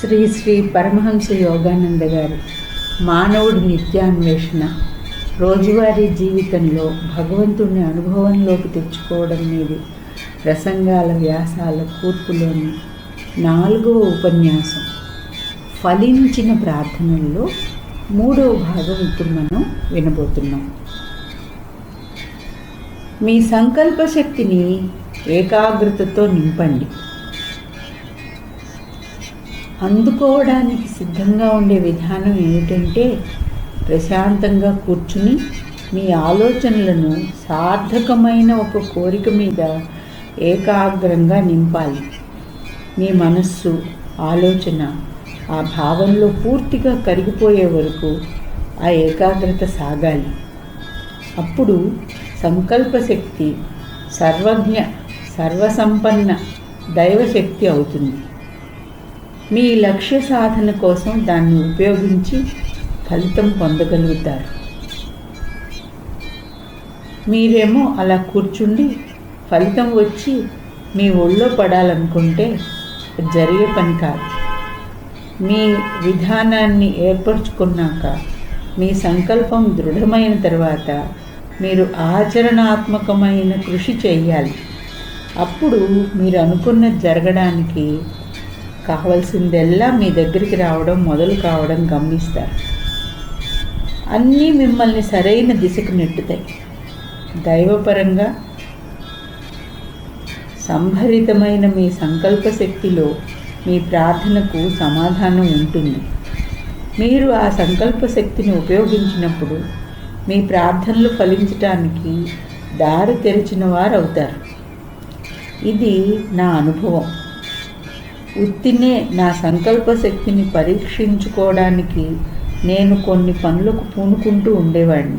శ్రీ శ్రీ పరమహంస యోగానంద గారు మానవుడి నిత్యాన్వేషణ రోజువారీ జీవితంలో భగవంతుడిని అనుభవంలోకి తెచ్చుకోవడం అనేది ప్రసంగాల వ్యాసాల కూర్పులోని నాలుగవ ఉపన్యాసం. ఫలించిన ప్రార్థనల్లో మూడవ భాగం ఇప్పుడు మనం వినబోతున్నాం. మీ సంకల్ప శక్తిని ఏకాగ్రతతో నింపండి. అందుకోవడానికి సిద్ధంగా ఉండే విధానం ఏమిటంటే ప్రశాంతంగా కూర్చుని మీ ఆలోచనలను సార్థకమైన ఒక కోరిక మీద ఏకాగ్రంగా నింపాలి. మీ మనస్సు ఆలోచన ఆ భావంలో పూర్తిగా కరిగిపోయే వరకు ఆ ఏకాగ్రత సాగాలి. అప్పుడు సంకల్ప శక్తి సర్వజ్ఞ సర్వసంపన్న దైవశక్తి అవుతుంది. మీ లక్ష్య సాధన కోసం దాన్ని ఉపయోగించి ఫలితం పొందగలుగుతారు. మీరేమో అలా కూర్చుండి ఫలితం వచ్చి మీ ఒళ్ళో పడాలనుకుంటే జరిగే పని కాదు. మీ విధానాన్ని ఏర్పరచుకున్నాక మీ సంకల్పం దృఢమైన తర్వాత మీరు ఆచరణాత్మకమైన కృషి చేయాలి. అప్పుడు మీరు అనుకున్నది జరగడానికి కావలసిందెల్లా మీ దగ్గరికి రావడం మొదలు కావడం గమనిస్తారు. అన్నీ మిమ్మల్ని సరైన దిశకు నెట్టుతాయి. దైవపరంగా సంభరితమైన మీ సంకల్ప శక్తిలో మీ ప్రార్థనకు సమాధానం ఉంటుంది. మీరు ఆ సంకల్ప శక్తిని ఉపయోగించినప్పుడు మీ ప్రార్థనలు ఫలించటానికి దారి తెరిచిన వారు అవుతారు ఇది నా అనుభవం. ఉత్తినే నా సంకల్ప శక్తిని పరీక్షించుకోవడానికి నేను కొన్ని పనులకు పూనుకుంటూ ఉండేవాడిని.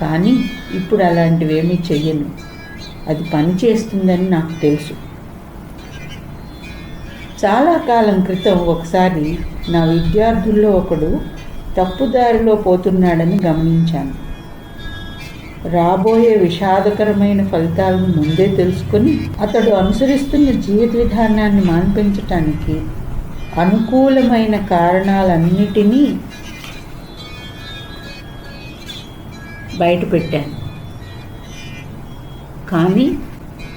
కానీ ఇప్పుడు అలాంటివేమీ చెయ్యను. అది పనిచేస్తుందని నాకు తెలుసు. చాలా కాలం క్రితం ఒకసారి నా విద్యార్థుల్లో ఒకడు తప్పుదారిలో పోతున్నాడని గమనించాను. రాబోయే విషాదకరమైన ఫలితాలను ముందే తెలుసుకుని అతడు అనుసరిస్తున్న జీవిత విధానాన్ని మాన్పించటానికి అనుకూలమైన కారణాలన్నిటినీ బయటపెట్టాను. కానీ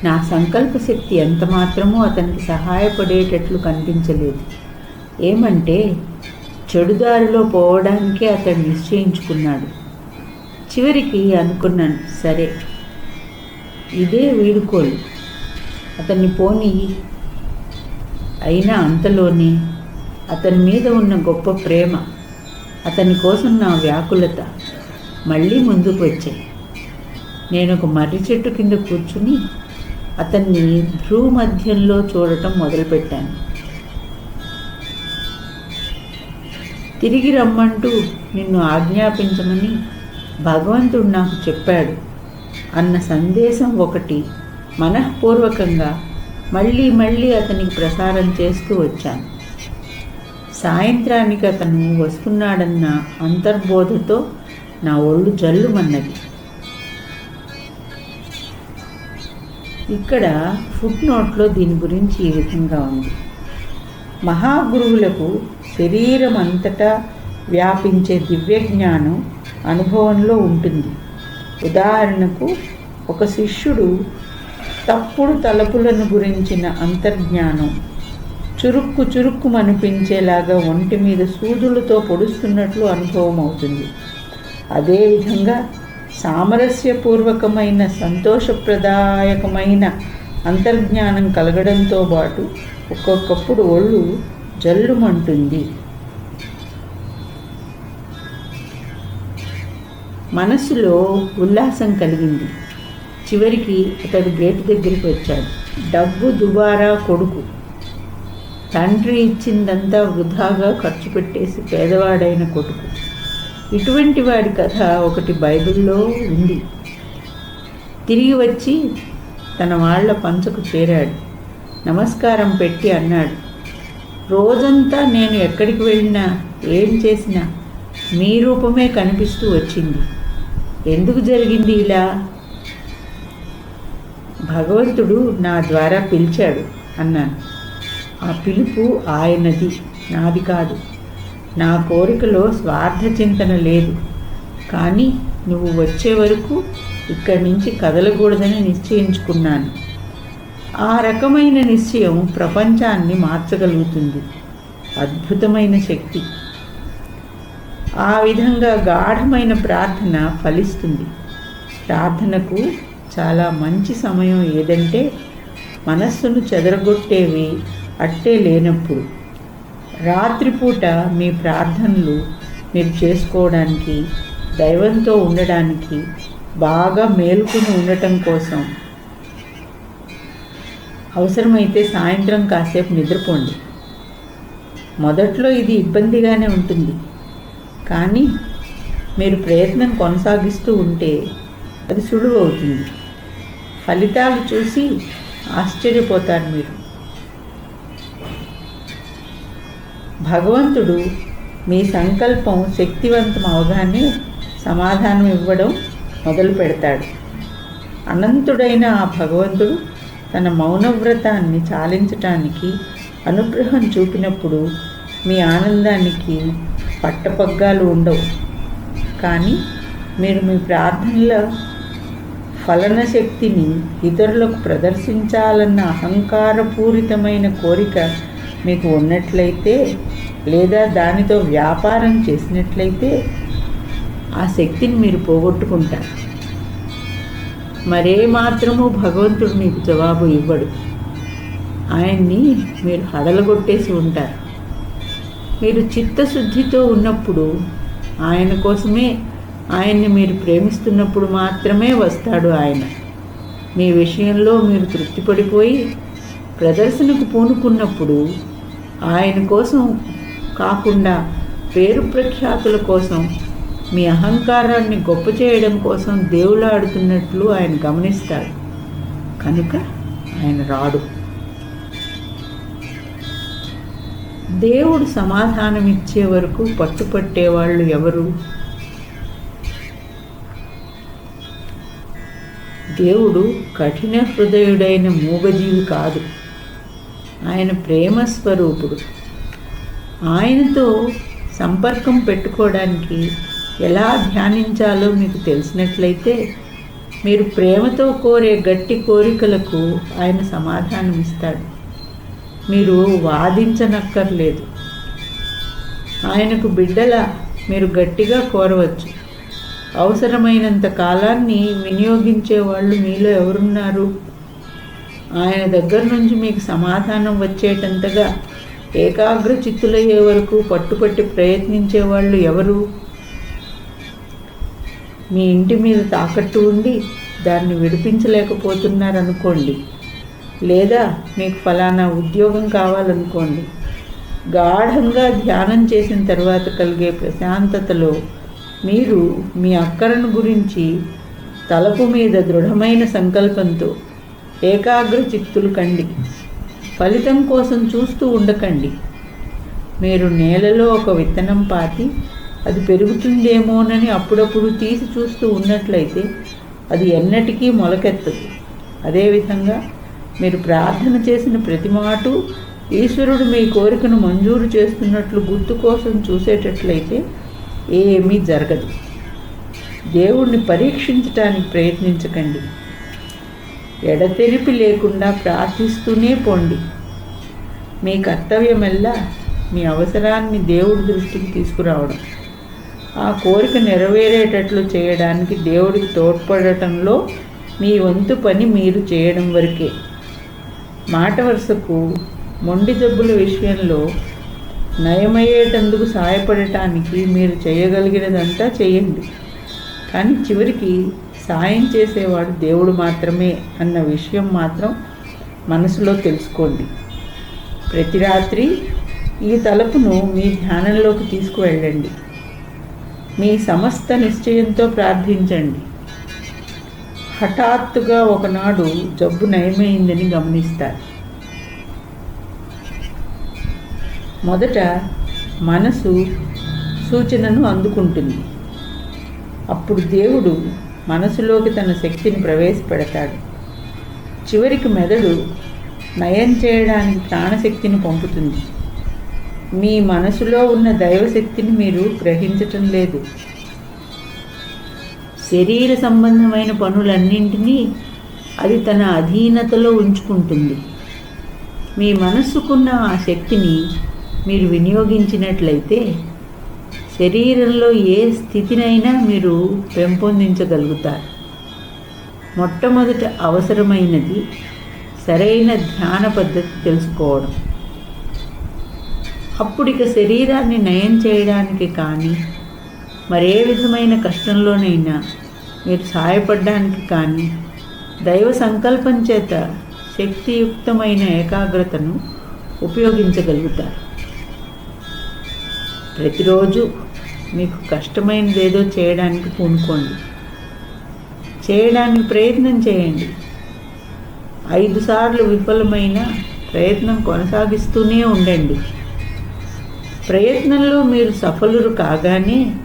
నా సంకల్ప శక్తి ఎంత మాత్రమూ అతనికి సహాయపడేటట్లు కనిపించలేదు. ఏమంటే చెడుదారిలో పోవడానికే అతడు నిశ్చయించుకున్నాడు. చివరికి అనుకున్నాను సరే ఇదే వీడుకోలు. అతన్ని పోని అయినా అంతలోనే అతని మీద ఉన్న గొప్ప ప్రేమ అతని కోసం నా వ్యాకులత మళ్ళీ ముందుకు వచ్చాయి. నేను ఒక మర్రి చెట్టు కింద కూర్చుని అతన్ని భ్రూమధ్యంలో చూడటం మొదలుపెట్టాను. తిరిగి రమ్మంటూ నిన్ను ఆజ్ఞాపించమని భగవంతుడు నాకు చెప్పాడు. అన్న సందేశం ఒకటి మనఃపూర్వకంగా మళ్ళీ మళ్ళీ అతనికి ప్రసారం చేస్తూ వచ్చాను. సాయంత్రానికి అతను వస్తున్నాడన్న అంతర్బోధతో నా ఒళ్ళు జల్లుమన్నది. ఇక్కడ ఫుట్ నోట్లో దీని గురించి ఈ విధంగా ఉంది. మహాగురువులకు శరీరం అంతటా వ్యాపించే దివ్య జ్ఞానం అనుభవంలో ఉంటుంది. ఉదాహరణకు ఒక శిష్యుడు తప్పుడు తలపులను గురించిన అంతర్జ్ఞానం చురుక్కు చురుక్కు అనిపించేలాగా ఒంటి మీద సూదులతో పొడుస్తున్నట్లు అనుభవం అవుతుంది. అదేవిధంగా సామరస్యపూర్వకమైన సంతోషప్రదాయకమైన అంతర్జ్ఞానం కలగడంతో పాటు ఒక్కొక్కప్పుడు ఒళ్ళు జల్లుమంటుంది. మనసులో ఉల్లాసం కలిగింది. చివరికి అతడు గేటు దగ్గరికి వచ్చాడు. డబ్బు దుబారా కొడుకు. తండ్రి ఇచ్చిందంతా వృధాగా ఖర్చు పెట్టేసి పేదవాడైన కొడుకు. ఇటువంటి వాడి కథ ఒకటి బైబిల్లో ఉంది. తిరిగి వచ్చి తన వాళ్ళ పంచకు చేరాడు. నమస్కారం పెట్టి అన్నాడు. రోజంతా నేను ఎక్కడికి వెళ్ళినా ఏం చేసినా మీ రూపమే కనిపిస్తూ వచ్చింది. ఎందుకు జరిగింది ఇలా? భగవంతుడు నా ద్వారా పిలిచాడు అన్నాను. ఆ పిలుపు ఆయనది నాది కాదు. నా కోరికలో స్వార్థ చింతన లేదు. కానీ నువ్వు వచ్చే వరకు ఇక్కడి నుంచి కదలకూడదని నిశ్చయించుకున్నాను. ఆ రకమైన నిశ్చయం ప్రపంచాన్ని మార్చగలుగుతుంది. అద్భుతమైన శక్తి. ఆ విధంగా గాఢమైన ప్రార్థన ఫలిస్తుంది. ప్రార్థనకు చాలా మంచి సమయం ఏదంటే మనస్సును చెదరగొట్టేవి అట్టే లేనప్పుడు. రాత్రిపూట మీ ప్రార్థనలు మీరు చేసుకోవడానికి దైవంతో ఉండడానికి బాగా మేల్కొని ఉండటం కోసం అవసరమైతే సాయంత్రం కాసేపు నిద్రపోండి. మొదట్లో ఇది ఇబ్బందిగానే ఉంటుంది. కానీ మీరు ప్రయత్నం కొనసాగిస్తూ ఉంటే అది సులువు అవుతుంది ఫలితాలు చూసి ఆశ్చర్యపోతారు మీరు. భగవంతుడు మీ సంకల్పం శక్తివంతం అవగానే సమాధానం ఇవ్వడం మొదలు పెడతాడు. అనంతుడైన ఆ భగవంతుడు తన మౌనవ్రతాన్ని చాలించటానికి అనుగ్రహం చూపినప్పుడు మీ ఆనందానికి పట్టపగ్గాలు ఉండవు. కానీ మీరు మీ ప్రార్థనల ఫలన శక్తిని ఇతరులకు ప్రదర్శించాలన్న అహంకారపూరితమైన కోరిక మీకు ఉన్నట్లయితే లేదా దానితో వ్యాపారం చేసినట్లయితే ఆ శక్తిని మీరు పోగొట్టుకుంటారు. మరే మాత్రము భగవంతుడు మీకు జవాబు ఇవ్వడు. ఆయన్ని మీరు హడలగొట్టేసి ఉంటారు. మీరు చిత్తశుద్ధితో ఉన్నప్పుడు ఆయన కోసమే ఆయన్ని మీరు ప్రేమిస్తున్నప్పుడు మాత్రమే వస్తాడు ఆయన. మీ విషయంలో మీరు తృప్తిపడిపోయి ప్రదర్శనకు పూనుకున్నప్పుడు ఆయన కోసం కాకుండా పేరు ప్రఖ్యాతుల కోసం మీ అహంకారాన్ని గొప్ప చేయడం కోసం దేవులాడుతున్నట్లు ఆయన గమనిస్తాడు. కనుక ఆయన రాడు. దేవుడు సమాధానం ఇచ్చే వరకు పట్టుపట్టేవాళ్ళు ఎవరు? దేవుడు కఠిన హృదయుడైన మూగజీవి కాదు. ఆయన ప్రేమ స్వరూపుడు. ఆయనతో సంపర్కం పెట్టుకోవడానికి ఎలా ధ్యానించాలో మీకు తెలిసినట్లయితే మీరు ప్రేమతో కోరే గట్టి కోరికలకు ఆయన సమాధానం ఇస్తాడు మీరు వాదించనక్కర్లేదు. ఆయనకు బిడ్డల మీరు గట్టిగా కోరవచ్చు. అవసరమైనంత కాలాన్ని వినియోగించే వాళ్ళు మీలో ఎవరున్నారు? ఆయన దగ్గర నుంచి మీకు సమాధానం వచ్చేటంతగా ఏకాగ్ర చిత్తులయ్యే వరకు పట్టుపట్టి ప్రయత్నించే వాళ్ళు ఎవరు? మీ ఇంటి మీద తాకట్టు ఉండి దాన్ని విడిపించలేకపోతున్నారనుకోండి. లేదా మీకు ఫలానా ఉద్యోగం కావాలనుకోండి. గాఢంగా ధ్యానం చేసిన తర్వాత కలిగే ప్రశాంతతలో మీరు మీ అక్కరను గురించి తలపు మీద దృఢమైన సంకల్పంతో ఏకాగ్ర చిత్తులు కండి. ఫలితం కోసం చూస్తూ ఉండకండి. మీరు నేలలో ఒక విత్తనం పాతి అది పెరుగుతుందేమోనని అప్పుడప్పుడు తీసి చూస్తూ ఉన్నట్లయితే అది ఎన్నటికీ మొలకెత్తదు. అదేవిధంగా మీరు ప్రార్థన చేసిన ప్రతి మాటు ఈశ్వరుడు మీ కోరికను మంజూరు చేస్తున్నట్లు గుర్తు కోసం చూసేటట్లయితే ఏమీ జరగదు. దేవుణ్ణి పరీక్షించటానికి ప్రయత్నించకండి. ఎడతెరిపి లేకుండా ప్రార్థిస్తూనే పోండి. మీ కర్తవ్యమెల్లా మీ అవసరాన్ని దేవుడి దృష్టికి తీసుకురావడం. ఆ కోరిక నెరవేరేటట్లు చేయడానికి దేవుడికి తోడ్పడటంలో మీ వంతు పని మీరు చేయడం వరకే. మాట వరుసకు మొండి జబ్బుల విషయంలో నయమయ్యేటందుకు సహాయపడటానికి మీరు చేయగలిగినదంతా చేయండి. కానీ చివరికి సాయం చేసేవాడు దేవుడు మాత్రమే అన్న విషయం మాత్రం మనసులో తెలుసుకోండి. ప్రతి రాత్రి ఈ తలుపును మీ ధ్యానంలోకి తీసుకువెళ్ళండి. మీ సమస్త నిశ్చయంతో ప్రార్థించండి. హఠాత్తుగా ఒకనాడు జబ్బు నయమైందని గమనిస్తారు. మొదట మనసు సూచనను అందుకుంటుంది. అప్పుడు దేవుడు మనసులోకి తన శక్తిని ప్రవేశపెడతాడు. చివరికి మెదడు నయం చేయడానికి ప్రాణశక్తిని పంపుతుంది. మీ మనసులో ఉన్న దైవశక్తిని మీరు గ్రహించటం లేదు. శరీర సంబంధమైన పనులన్నింటినీ అది తన అధీనతలో ఉంచుకుంటుంది. మీ మనస్సుకున్న ఆ శక్తిని మీరు వినియోగించినట్లయితే శరీరంలో ఏ స్థితినైనా మీరు పెంపొందించగలుగుతారు. మొట్టమొదట అవసరమైనది సరైన ధ్యాన పద్ధతి తెలుసుకోవడం. అప్పుడు ఇక శరీరాన్ని నయం చేయడానికి కానీ మరే విధమైన కష్టంలోనైనా మీరు సహాయపడడానికి కానీ దైవ సంకల్పం చేత శక్తియుక్తమైన ఏకాగ్రతను ఉపయోగించగలుగుతారు. ప్రతిరోజు మీకు కష్టమైనది ఏదో చేయడానికి పూనుకోండి. చేయడానికి ప్రయత్నం చేయండి. ఐదు సార్లు విఫలమైన ప్రయత్నం కొనసాగిస్తూనే ఉండండి. ప్రయత్నంలో మీరు సఫలురు కాగానే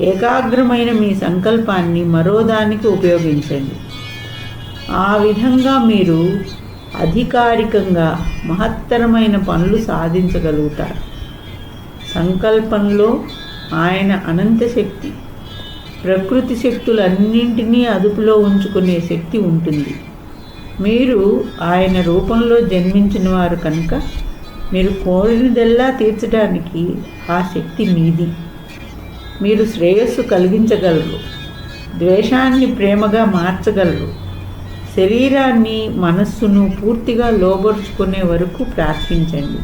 ఏకాగ్రమైన మీ సంకల్పాన్ని మరోదానికి ఉపయోగించండి. ఆ విధంగా మీరు అధికారికంగా మహత్తరమైన పనులు సాధించగలుగుతారు. సంకల్పంలో ఆయన అనంత శక్తి ప్రకృతి శక్తులన్నింటినీ అదుపులో ఉంచుకునే శక్తి ఉంటుంది. మీరు ఆయన రూపంలో జన్మించిన వారు కనుక మీరు కోరినదల్లా తీర్చడానికి ఆ శక్తి మీది. మీరు శ్రేయస్సు కలిగించగలరు. ద్వేషాన్ని ప్రేమగా మార్చగలరు. శరీరాన్ని మనస్సును పూర్తిగా లోబరుచుకునే వరకు ప్రార్థించండి.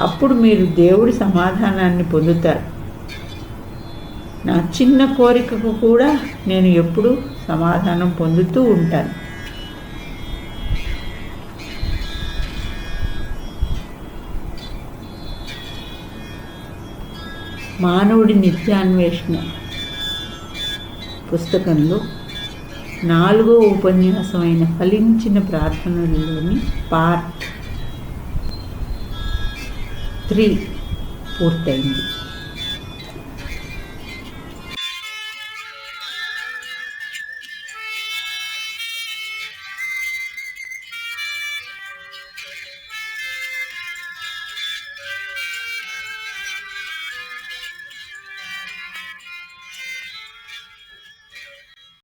అప్పుడు మీరు దేవుడి సమాధానాన్ని పొందుతారు. నా చిన్న కోరికకు కూడా నేను ఎప్పుడూ సమాధానం పొందుతూ ఉంటాను. మానవుడి నిత్యాన్వేషణ పుస్తకంలో నాలుగో ఉపన్యాసమైన ఫలించిన ప్రార్థనలలోని పార్ట్ త్రీ పూర్తయింది.